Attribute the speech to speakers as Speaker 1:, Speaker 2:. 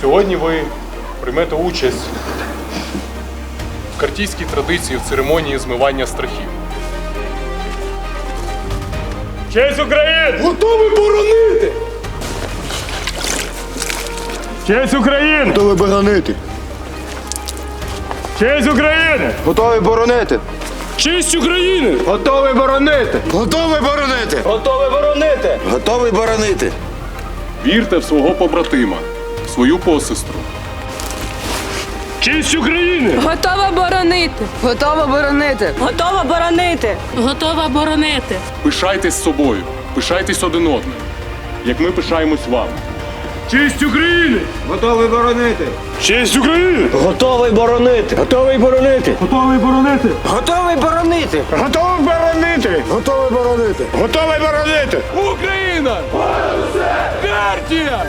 Speaker 1: Сьогодні ви приймете участь в картійській традиції в церемонії змивання страхів.
Speaker 2: Честь України!
Speaker 1: Готові боронити!
Speaker 2: Честь України!
Speaker 3: Готовий боронити.
Speaker 2: Честь України!
Speaker 3: Готовий боронити.
Speaker 2: Честь України!
Speaker 3: Готовий боронити. Готовий боронити.
Speaker 2: Готові боронити!
Speaker 3: Готовий боронити.
Speaker 1: Вірте в свого побратима, в свою посестру.
Speaker 2: Честь України!
Speaker 4: Готова боронити.
Speaker 5: Готова боронити.
Speaker 6: Готова боронити.
Speaker 4: Готова боронити.
Speaker 1: Пишайтесь собою, пишайтесь один одним, як ми пишаємось вами.
Speaker 2: Честь України!
Speaker 3: Готовий боронити.
Speaker 2: Честь України!
Speaker 3: Готовий боронити. Готовий боронити.
Speaker 2: Готовий боронити!
Speaker 3: Готовий боронити.
Speaker 2: Готовий боронити!
Speaker 3: Готовий боронити.
Speaker 2: Готовий боронити!
Speaker 1: Україна! Партія!